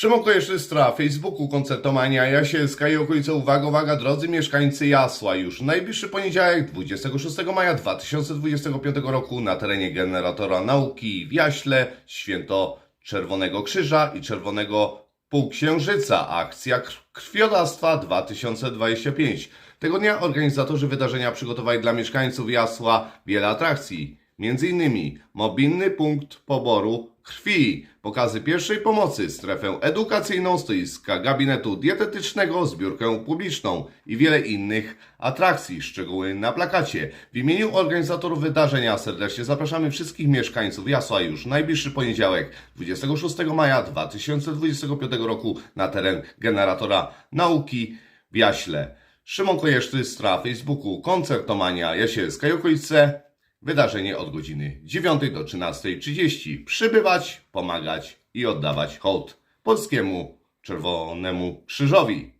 Szymon Kojeszystra, Facebooku, Koncertomania, Jasielska i okolice. Uwaga, uwaga, drodzy mieszkańcy Jasła. Już najbliższy poniedziałek, 26 maja 2025 roku na terenie Generatora Nauki w Jaśle święto Czerwonego Krzyża i Czerwonego Półksiężyca. Akcja Kr- Krwiodawstwa 2025. Tego dnia organizatorzy wydarzenia przygotowali dla mieszkańców Jasła wiele atrakcji. Między innymi mobilny punkt poboru krwi, pokazy pierwszej pomocy, strefę edukacyjną, stoiska gabinetu dietetycznego, zbiórkę publiczną i wiele innych atrakcji. Szczegóły na plakacie. W imieniu organizatorów wydarzenia serdecznie zapraszamy wszystkich mieszkańców Jasła już najbliższy poniedziałek, 26 maja 2025 roku na teren generatora nauki w Jaśle. Szymon Kojesztystra, Facebooku, Koncertomania, Jasielska i okolice. Wydarzenie od godziny 9 do 13.30. Przybywać, pomagać i oddawać hołd Polskiemu Czerwonemu Krzyżowi.